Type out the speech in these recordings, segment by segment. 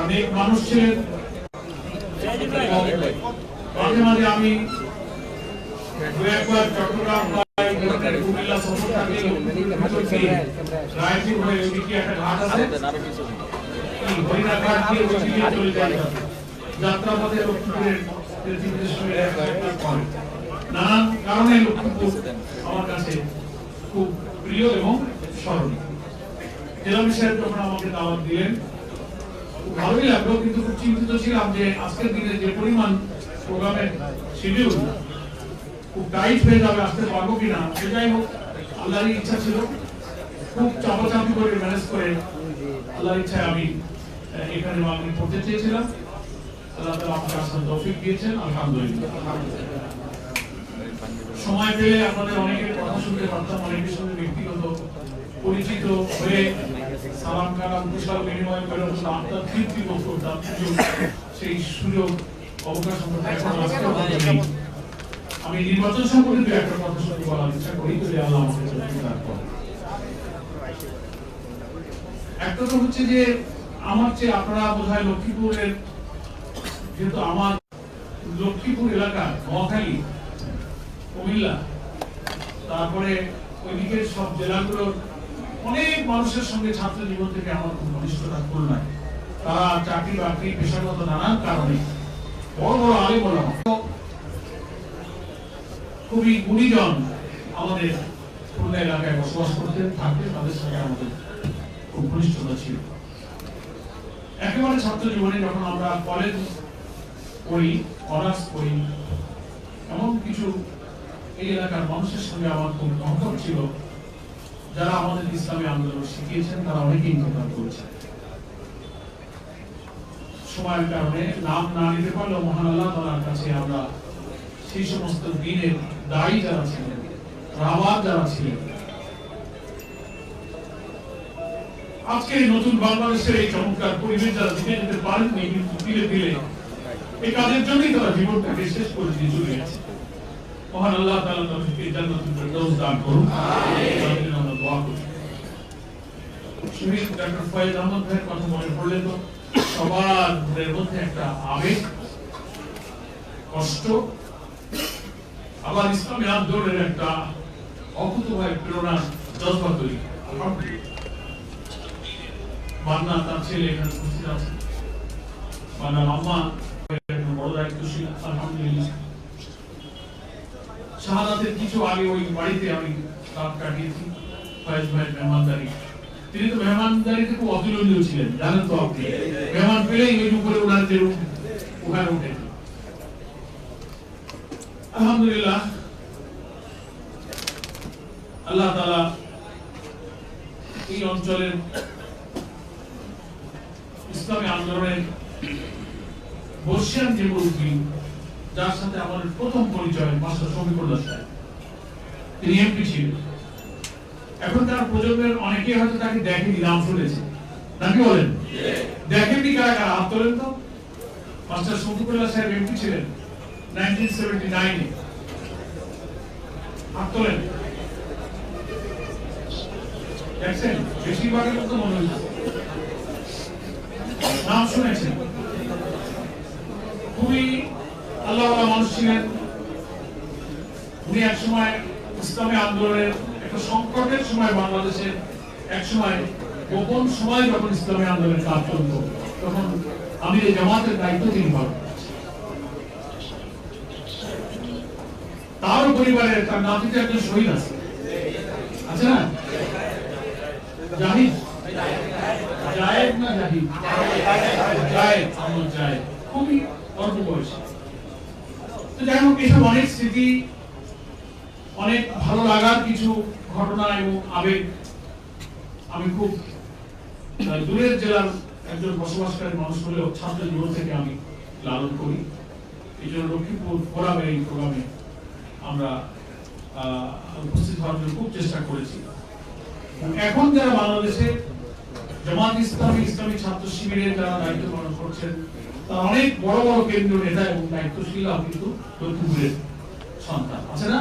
অনেক মানুষ ছিলেন। মাঝে মাঝে আমি দু একবার চট্টগ্রাম কুমিল্লা সফর থাকলেও রায়পুর হয়ে ওইদিকে একটা ঘাট আছে। হরিণা ঘাট দিয়ে ওই দিকে চলে যায় যাত্রাপথে লক্ষ্মীপুরের নির্দেশনের একটা পয়েন্ট। নানান কারণে লক্ষ্মীপুর আমার কাছে খুব প্রিয় এবং স্মরণীয়। জেলা সাহেব যখন আমাকে দাওয়াত দিলেন ভালোই লাগল, কিন্তু খুব চিন্তিত ছিলাম যে আজকের দিনে যে পরিমাণ প্রোগ্রামের শিডিউল খুব টাইট হয়ে যাবে, আসতে পারব কিনা সে যাই হোক, আল্লাহরই ইচ্ছা ছিল। খুব চাপাচাপি করে ম্যানেজ করে আল্লাহর ইচ্ছায় আমি এখানে আমি পড়তে চেয়েছিলাম। আল্লাহ তালা আপনার আসার তৌফিক দিয়েছেন, আলহামদুলিল্লাহ। সময় পেলে আপনাদের অনেকের কথা শুনতে পারতাম, অনেকের সঙ্গে ব্যক্তিগত পরিচিত হয়ে সালাম কালাম কুশল বিনিময় করে আপনার তৃপ্তি বোধ করতাম সেই সুযোগ অবকাশ। আমি নির্বাচন সম্পর্কে দু একটা কথা শুনে বলার ইচ্ছা করি যদি আল্লাহ আমাকে। একটা তো হচ্ছে যে আমার চেয়ে আপনারা বোধহয় লক্ষ্মীপুরের যেহেতু আমার লক্ষ্মীপুর এলাকা মহাখালী কুমিল্লা তারপরে ওইদিকের সব জেলাগুলোর মানুষের সঙ্গে ছাত্র জীবন থেকে আমার খুব ঘনিষ্ঠতা খুলনায় তারা চাকরি বাকরি, পেশাগত নানান কারণে। বড় বড় আলে বলা খুবই গুণীজন আমাদের খুলনা এলাকায় বসবাস করতেন, থাকতেন, তাদের সঙ্গে আমাদের খুব ঘনিষ্ঠতা ছিল। একেবারে ছাত্র জীবনে যখন আমরা কলেজ পড়ি অনার্স পড়ি, এমন কিছু এই এলাকার মানুষের সঙ্গে আমার খুব মহব্বত ছিল। যারা আমাদের ইসলামী আন্দোলন শিখিয়েছেন, তারা অনেকেই ইন্তকাল করেছেন। সময়ের কারণে নাম না নিতে পারলেও মহান আল্লাহ তালার কাছে আমরা সেই সমস্ত দিনের দায়ী যারা ছিলেন রাবাদ যারা ছিলেন, আজকে নতুন বাংলাদেশের এই চমৎকার পরিবেশ যারা দিতে যেতে পারেননি, কিন্তু ধীরে ধীরে এই কাজের জন্যই তারা জীবনটাকে শেষ করে দিয়ে চলে গেছে। মহান আল্লাহ তাআলা তাদেরকে জান্নাতুল ফেরদৌস দান করুন। জন্য আমরা দোয়া করি। শহীদ ডক্টর ফয়েজ আহমদ ভাইয়ের কথা মনে পড়লে তো সবার মনের মধ্যে একটা আবেগ, কষ্ট, আবার ইসলামী আন্দোলনের একটা অকুতভাবে প্রেরণা জজবা তৈরি মান্না, তার ছেলে এখানে উপস্থিত আছে। মান্না মাম্মা, বড় দায়িত্বশীল, আলহামদুলিল্লাহ। শাহাদাতের কিছু আগে ওই বাড়িতে আমি রাত কাটিয়েছি ফয়েজ ভাইয়ের মেহমানদারি। তিনি তো মেহমানদারিতে খুব অতুলনীয় ছিলেন জানেন তো আপনি। মেহমান পেলেই ওই উপরে ওনার যে room, ওখানে উঠে আলহামদুলিল্লাহ আল্লাহ তাআলা এই অঞ্চলের ইসলামী আন্দোলনের বর্ষিয়ান যে মুরব্বী যার সাথে আমাদের প্রথম পরিচয় মাস্টার শফিকুল্লাহ সাহেব। তিনি এমপি ছিলেন। এখনকার প্রজন্মের অনেকেই হয়তো তাকে দেখেনি, নাম শুনেছে। নাকি বলেন? দেখেননি কারা কারা? হাত তোলেন তো। মাস্টার শফিকুল্লাহ সাহেব এমপি ছিলেন 1979 এ। হাত তোলেন। দেখছেন? বেশিরভাগের মতো মনে নাম শুনেছেন। খুবই আল্লাহ মানুষ ছিলেন। উনি এক সময় ইসলামী আন্দোলনের একটা সংকটের সময় বাংলাদেশের এক সময় গোপন সময় যখন ইসলামী আন্দোলনের কাজ চলত তখন আমি এই জামাতের দায়িত্ব তিনি পালন করেছি। তারও পরিবারের তার নাতিতে একজন শহীদ আছে। আছে না? জাহিদ? জায়েদ না জাহিদ? জায়েদ আমার জায়েদ। খুবই অল্প বয়সী। তো যাই হোক, এসব অনেক স্মৃতি, অনেক ভালো লাগার কিছু ঘটনা এবং আবেগ আমি খুব দূরের জেলার একজন বসবাসকারী মানুষ হলেও ছাত্র জীবন থেকে আমি লালন করি। এই জন্য লক্ষ্মীপুর ফোরামে এই প্রোগ্রামে আমরা উপস্থিত হওয়ার জন্য খুব চেষ্টা করেছি। এখন যারা বাংলাদেশে জামাত ইসলামী ইসলামী ছাত্র শিবিরের যারা দায়িত্ব পালন করছেন অনেক বড় বড় কেন্দ্রীয় নেতা এবং দায়িত্বশীলরাও কিন্তু লক্ষ্মীপুরের সন্তান। আছে না?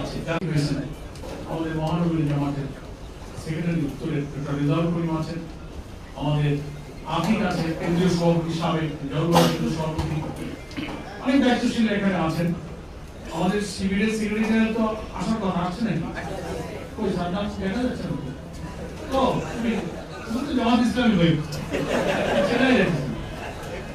আছে। হয়েছে? আমাদের মহানগরী জামাতের সেক্রেটারি উত্তরের ডক্টর রিজার্ভ করিম আছেন। আমাদের আফিক আছে, কেন্দ্রীয় সভাপতি সাবেক জলবায়ু সভাপতি। অনেক দায়িত্বশীল এখানে আছেন। আমাদের শিবিরের সেক্রেটারি তো আসার কথা আছে নাকি? ওই স্যার দেখা যাচ্ছে না তো, তুমি তো জামাত ইসলামী হয়ে সেটাই যাচ্ছে